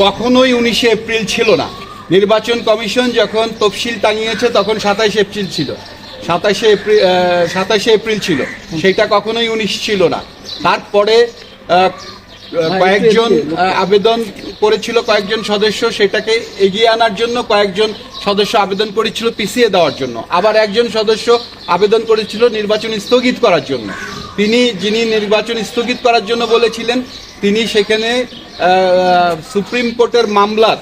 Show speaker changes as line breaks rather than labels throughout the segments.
কখনোই উনিশে এপ্রিল ছিল না। নির্বাচন কমিশন যখন তফসিল টাঙিয়েছে তখন সাতাইশে এপ্রিল ছিল। সাতাশে এপ্রিল সাতাশে এপ্রিল ছিল। সেইটা কখনোই উনিশ ছিল না। তারপরে কয়েকজন আবেদন করেছিল কয়েকজন সদস্য সেটাকে এগিয়ে আনার জন্য কয়েকজন সদস্য আবেদন করেছিল পিছিয়ে দেওয়ার জন্য। আবার একজন সদস্য আবেদন করেছিল নির্বাচন স্থগিত করার জন্য। তিনি যিনি নির্বাচন স্থগিত করার জন্য বলেছিলেন তিনি সেখানে সুপ্রিম কোর্টের মামলার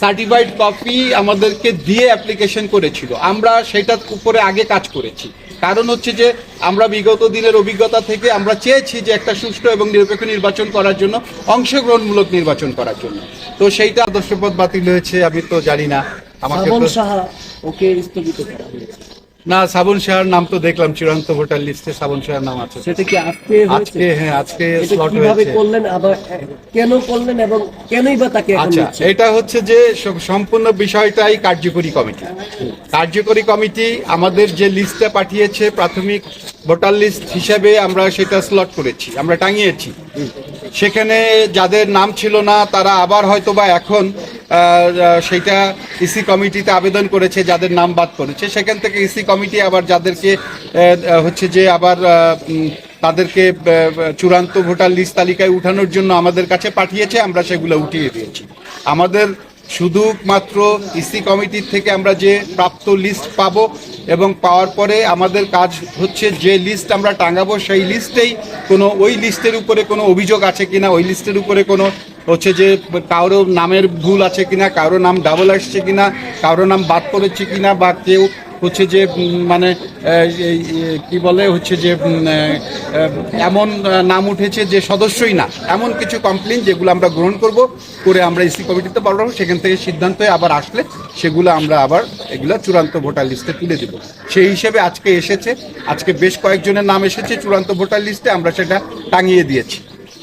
সার্টিফাইড কপি আমাদেরকে দিয়ে অ্যাপ্লিকেশন করেছিল। আমরা সেটার উপরে আগে কাজ করেছি। কারণ হচ্ছে যে আমরা বিগত দিনের অভিজ্ঞতা থেকে আমরা চেয়েছি যে একটা সুষ্ঠু এবং নিরপেক্ষ নির্বাচন করার জন্য অংশগ্রহণমূলক নির্বাচন করার জন্য। তো সেইটা আদর্শপদ বাতিল হয়েছে আমি তো জানি না। আমাকে
ওকে স্থগিত করা হয়েছে।
না শ্রাবণ শাহর নাম তো দেখলাম চূড়ান্ত ভোটার লিস্টে শ্রাবণ শাহর নাম আছে।
সেটা কি আজকে
আজকে হ্যাঁ আজকে স্লট
কীভাবে
হয়েছে।
করলেন আবার কেন করলেন এবং কেনই বা তাকে
আচ্ছা এটা হচ্ছে যে সম্পূর্ণ বিষয়টাই কার্যকরী কমিটি। কার্যকরী কমিটি আমাদের যে লিস্টটা পাঠিয়েছে প্রাথমিক ভোটার লিস্ট হিসেবে আমরা সেটা স্লট করেছি আমরা টাঙিয়েছি। সেখানে যাদের নাম ছিল না, তারা আবার হয়তো বা এখন সেটা ইসি কমিটিতে আবেদন করেছে, যাদের নাম বাদ করেছে সেখান থেকে ইসি কমিটি আবার যাদেরকে হচ্ছে যে আবার তাদেরকে চূড়ান্ত ভোটার লিস্ট তালিকায় উঠানোর জন্য আমাদের কাছে পাঠিয়েছে, আমরা সেগুলো উঠিয়ে দিয়েছি। আমাদের শুধুমাত্র ইসি কমিটির থেকে আমরা যে প্রাপ্ত লিস্ট পাবো এবং পাওয়ার পরে আমাদের কাজ হচ্ছে যে লিস্ট আমরা টাঙাবো, সেই লিস্টেই কোনো, ওই লিস্টের উপরে কোনো অভিযোগ আছে কিনা, ওই লিস্টের উপরে কোনো হচ্ছে যে কারও নামের ভুল আছে কিনা, কারও নাম ডাবল আসছে কিনা, কারও নাম বাদ পড়েছে কিনা বা কেউ হচ্ছে যে মানে কি বলে, হচ্ছে যে এমন নাম উঠেছে যে সদস্যই না। এমন কিছু কমপ্লেন যেগুলো আমরা গ্রহণ করব, করে আমরা ইসি কমিটিতে পাঠাবো সেখান থেকে সিদ্ধান্ত আবার আসলে সেগুলো আমরা আবার এগুলো চূড়ান্ত ভোটার লিস্টে তুলে দেব। সেই হিসেবে আজকে এসেছে, আজকে বেশ কয়েকজনের নাম এসেছে চূড়ান্ত ভোটার লিস্টে আমরা সেটা টাঙিয়ে দিয়েছি।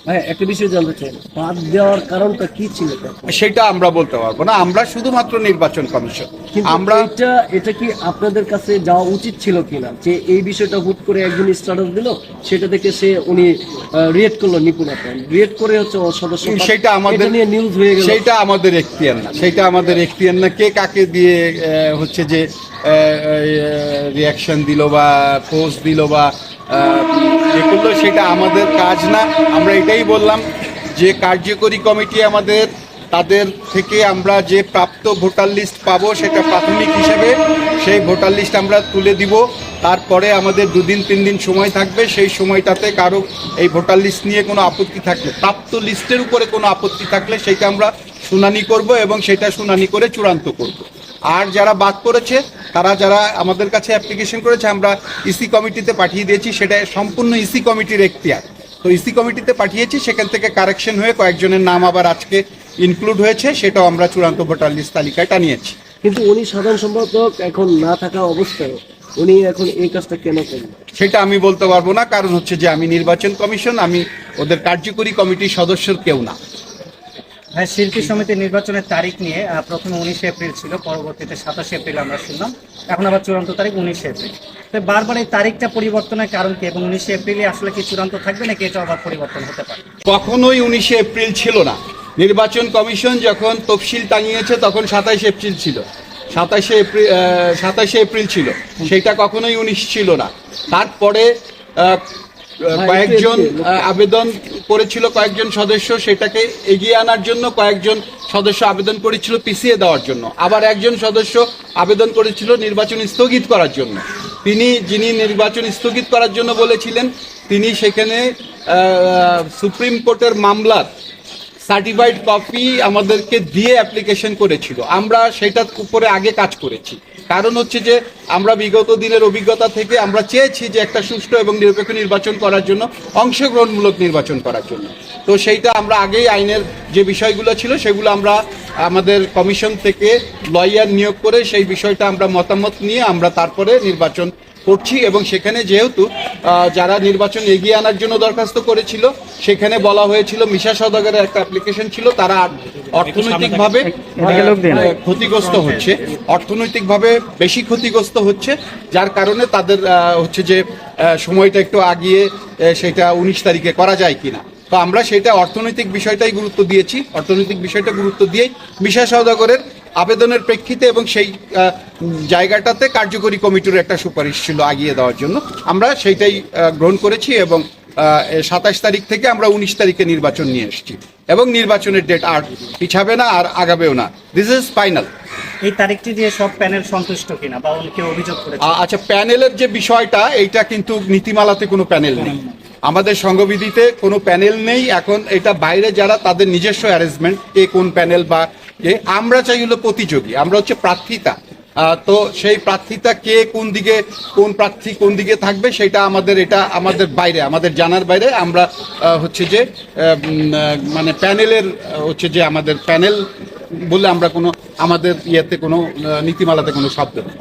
ভাই একটা বিষয় জানতে চাই। বাদ দেওয়ার কারণটা কি ছিল
সেটা আমরা বলতে পারব না। আমরা শুধুমাত্র নির্বাচন কমিশন। আমরা
এটা এটা কি আপনাদের কাছে যাওয়া উচিত ছিল কিনা? যে এই বিষয়টা হুট করে একজন স্ট্যাটাস দিল সেটা থেকে সে উনি রিয়েট করল নিপুণ রিয়েট করে হচ্ছে সদস্য
সেটা আমাদের
নিয়ে নিউজ হয়ে গেল।
সেটা আমাদের এখতিয়ার না। সেটা আমাদের এখতিয়ার না। কে কাকে দিয়ে হচ্ছে যে রিয়াকশন দিল বা পোস্ট দিল বা এ করল সেটা আমাদের কাজ না। আমরা এটাই বললাম যে কার্যকরী কমিটি আমাদের, তাদের থেকে আমরা যে প্রাপ্ত ভোটার লিস্ট পাবো সেটা প্রাথমিক হিসেবে সেই ভোটার লিস্ট আমরা তুলে দিব। তারপরে আমাদের দুদিন তিন দিন সময় থাকবে। সেই সময়টাতে কারও এই ভোটার লিস্ট নিয়ে কোনো আপত্তি থাকলে, প্রাপ্ত লিস্টের উপরে কোনো আপত্তি থাকলে সেটা আমরা শুনানি করব এবং সেটা শুনানি করে চূড়ান্ত করব। আর যারা বাদ করেছে তারা যারা আমাদের কাছে অ্যাপ্লিকেশন করেছে আমরা ইসি কমিটিতে পাঠিয়ে দিয়েছি সেটা সম্পূর্ণ ইসি কমিটির এখতিয়ার। তো ইসি কমিটিতে পাঠিয়েছি সেখান থেকে কারেকশন হয়ে কয়েকজনের নাম আবার আজকে ইনক্লুড হয়েছে সেটাও আমরা চূড়ান্ত ভোটার লিস্ট তালিকায় টানিয়েছি।
কিন্তু উনি সাধারণ সম্পাদক এখন না থাকা অবস্থায় উনি এখন এই কাজটা কেন করলেন?
সেটা আমি বলতে পারব না কারণ হচ্ছে যে আমি নির্বাচন কমিশন আমি ওদের কার্যকরী কমিটির সদস্যের কেউ না।
হ্যাঁ শিল্পী সমিতির নির্বাচনের তারিখ নিয়ে প্রথমে উনিশে এপ্রিল ছিল পরবর্তীতে সাতাশে এপ্রিল আমরা শুনলাম। এখন আবার চূড়ান্ত তারিখ উনিশে এপ্রিল। তো বারবার এই তারিখটা পরিবর্তনের কারণ কি? এবং উনিশে এপ্রিলে আসলে কি চূড়ান্ত থাকবে নাকি এটা আবার পরিবর্তন হতে পারে?
কখনোই উনিশে এপ্রিল ছিল না। নির্বাচন কমিশন যখন তফসিল টাঙিয়েছে তখন সাতাইশে এপ্রিল ছিল। সাতাশে এপ্রিল সাতাশে এপ্রিল ছিল। সেইটা কখনোই উনিশ ছিল না। তারপরে কয়েকজন আবেদন করেছিল কয়েকজন সদস্য সেটাকে এগিয়ে আনার জন্য কয়েকজন সদস্য আবেদন করেছিল পিছিয়ে দেওয়ার জন্য। আবার একজন সদস্য আবেদন করেছিল নির্বাচন স্থগিত করার জন্য। তিনি যিনি নির্বাচন স্থগিত করার জন্য বলেছিলেন তিনি সেখানে সুপ্রিম কোর্টের মামলার সার্টিফাইড কপি আমাদেরকে দিয়ে অ্যাপ্লিকেশন করেছিল। আমরা সেটার উপরে আগে কাজ করেছি। কারণ হচ্ছে যে আমরা বিগত দিনের অভিজ্ঞতা থেকে আমরা চেয়েছি যে একটা সুষ্ঠু এবং নিরপেক্ষ নির্বাচন করার জন্য, অংশগ্রহণমূলক নির্বাচন করার জন্য। তো সেইটা আমরা আগেই আইনের যে বিষয়গুলো ছিল, সেগুলো আমরা আমাদের কমিশন থেকে লয়ার নিয়োগ করে সেই বিষয়টা আমরা মতামত নিয়ে আমরা তারপরে নির্বাচন করছি এবং সেখানে যেহেতু যারা নির্বাচন এগিয়ে আনার জন্য দরখাস্ত করেছিল সেখানে বলা হয়েছিল মিশা সদাগরের একটা অ্যাপ্লিকেশন ছিল তারা অর্থনৈতিকভাবে ক্ষতিগ্রস্ত হচ্ছে। অর্থনৈতিকভাবে বেশি ক্ষতিগ্রস্ত হচ্ছে যার কারণে তাদের হচ্ছে যে সময়টা একটু আগিয়ে সেটা উনিশ তারিখে করা যায় কিনা। তো আমরা সেটা অর্থনৈতিক বিষয়টাই গুরুত্ব দিয়েছি। অর্থনৈতিক বিষয়টা গুরুত্ব দিয়েই মিশা সওদাগরের আবেদনের প্রেক্ষিতে এবং সেই জায়গাটাতে কার্যকরী কমিটির একটা সুপারিশ ছিল আগিয়ে দেওয়ার জন্য। আমরা সেইটাই গ্রহণ করেছি এবং সাতাশ তারিখ থেকে আমরা উনিশ তারিখে নির্বাচন নিয়ে এসেছি। এবং নির্বাচনের ডেট আর পিছাবে না আর আগাবেও না। দিস ইজ ফাইনাল
এই তারিখটি দিয়ে সব প্যানেল সন্তুষ্ট কিনা বা অন্য কেউ অভিযোগ করেছে?
আচ্ছা প্যানেলের যে বিষয়টা এইটা কিন্তু নীতিমালাতে কোনো প্যানেল নেই। আমাদের সংঘবিধিতে কোনো প্যানেল নেই। এখন এটা বাইরে যারা তাদের নিজস্ব অ্যারেঞ্জমেন্ট কে কোন প্যানেল বা কে আমরা চাই হলো প্রতিযোগী, আমরা হচ্ছে প্রার্থিতা। তো সেই প্রার্থিতা কে কোন দিকে, কোন প্রার্থী কোন দিকে থাকবে সেটা আমাদের, এটা আমাদের বাইরে, আমাদের জানার বাইরে আমরা হচ্ছে যে মানে প্যানেলের হচ্ছে যে আমাদের প্যানেল বলে আমরা কোনো, আমাদের ইয়েতে কোনো নীতিমালাতে কোনো শব্দ নেই।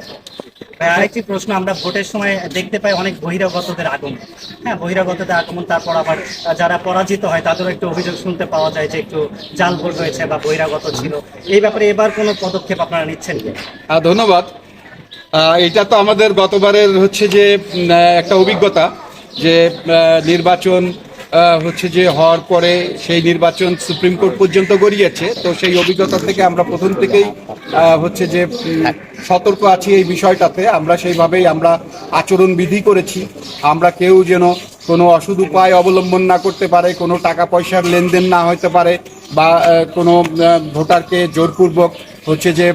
আরেকটি প্রশ্ন, আমরা ভোটের সময় দেখতে পাই অনেক বহিরাগতদের আগমন। হ্যাঁ বহিরাগতদের আগমন, তারপর আবার যারা পরাজিত হয়, তাদেরও একটু অভিযোগ শুনতে পাওয়া যায় যে একটু জাল ভোট হয়েছে বা বহিরাগত ছিল। এই ব্যাপারে এবার কোনো পদক্ষেপ আপনারা নিচ্ছেন
ধন্যবাদ। এটা তো আমাদের গতবারের হচ্ছে যে একটা অভিজ্ঞতা যে নির্বাচন হচ্ছে যে হওয়ার পরে সেই নির্বাচন সুপ্রিম কোর্ট পর্যন্ত গড়িয়েছে। তো সেই অভিজ্ঞতা থেকে আমরা প্রথম থেকেই হচ্ছে যে সতর্ক আছি এই বিষয়টাতে। আমরা সেইভাবেই আমরা আচরণ বিধি করেছি। আমরা কেউ যেন কোনো অসুদ উপায় অবলম্বন না করতে পারে, কোনো টাকা পয়সার লেনদেন না হতে পারে বা কোনো ভোটারকে জোরপূর্বক হচ্ছে যে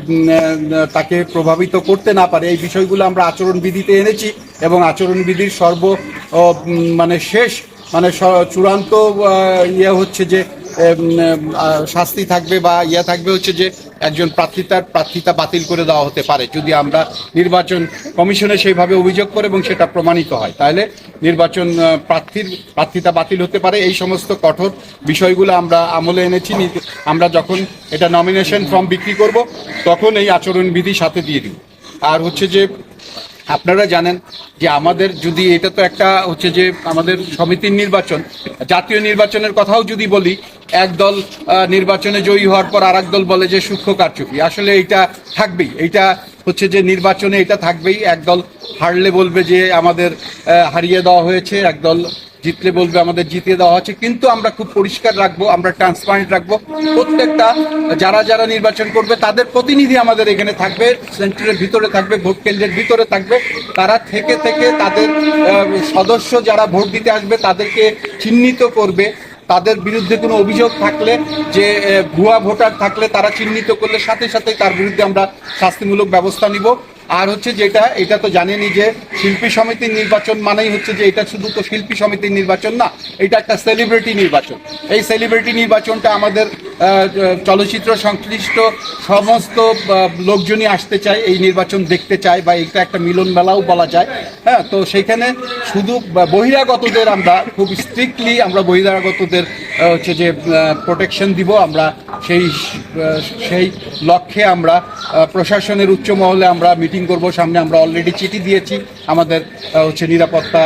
তাকে প্রভাবিত করতে না পারে, এই বিষয়গুলো আমরা আচরণবিধিতে এনেছি এবং আচরণবিধির সর্ব মানে শেষ মানে চূড়ান্ত ইয়ে হচ্ছে যে শাস্তি থাকবে বা ইয়ে থাকবে হচ্ছে যে একজন প্রার্থিতার প্রার্থিতা বাতিল করে দেওয়া হতে পারে। যদি আমরা নির্বাচন কমিশনে সেইভাবে অভিযোগ করে এবং সেটা প্রমাণিত হয়, তাহলে নির্বাচন প্রার্থীর প্রার্থিতা বাতিল হতে পারে। এই সমস্ত কঠোর বিষয়গুলো আমরা আমলে এনেছি। আমরা যখন এটা নমিনেশন ফর্ম বিক্রি করব, তখন এই আচরণবিধি সাথে দিয়ে দিই আর হচ্ছে যে আপনারা জানেন যে আমাদের যদি এটা তো একটা হচ্ছে যে আমাদের সমিতির নির্বাচন, জাতীয় নির্বাচনের কথাও যদি বলি, এক দল নির্বাচনে জয়ী হওয়ার পর আর দল বলে যে সূক্ষ্ম কারচুপি। আসলে এইটা থাকবেই। এইটা হচ্ছে যে নির্বাচনে এটা থাকবেই। একদল হারলে বলবে যে আমাদের হারিয়ে দেওয়া হয়েছে একদল জিতলে বলবে আমাদের জিতিয়ে দেওয়া হচ্ছে। কিন্তু আমরা খুব পরিষ্কার রাখব, আমরা ট্রান্সপারেন্ট রাখব। প্রত্যেকটা, যারা যারা নির্বাচন করবে, তাদের প্রতিনিধি আমাদের এখানে থাকবে সেন্টারের ভিতরে থাকবে, ভোট কেন্দ্রের ভিতরে থাকবে। তারা থেকে থেকে তাদের সদস্য যারা ভোট দিতে আসবে, তাদেরকে চিহ্নিত করবে। তাদের বিরুদ্ধে কোনো অভিযোগ থাকলে যে ভুয়া ভোটার থাকলে তারা চিহ্নিত করলে সাথে সাথে তার বিরুদ্ধে আমরা শাস্তিমূলক ব্যবস্থা নিব। আর হচ্ছে যেটা, এটা তো জানেনই যে শিল্পী সমিতির নির্বাচন মানেই হচ্ছে যে এটা শুধু তো শিল্পী সমিতির নির্বাচন না, এটা একটা সেলিব্রিটি নির্বাচন। এই সেলিব্রিটি নির্বাচনটা আমাদের চলচ্চিত্র সংশ্লিষ্ট সমস্ত লোকজনই আসতে চায়, এই নির্বাচন দেখতে চায় বা এটা একটা মিলন মেলাও বলা যায়। হ্যাঁ তো সেইখানে শুধু বহিরাগতদের আমরা খুব স্ট্রিক্টলি আমরা বহিরাগতদের হচ্ছে যে প্রোটেকশন দিব, আমরা সেই সেই লক্ষ্যে আমরা প্রশাসনের উচ্চ মহলে আমরা মিটিং করব। সামনে আমরা অলরেডি চিঠি দিয়েছি। আমাদের হচ্ছে নিরাপত্তা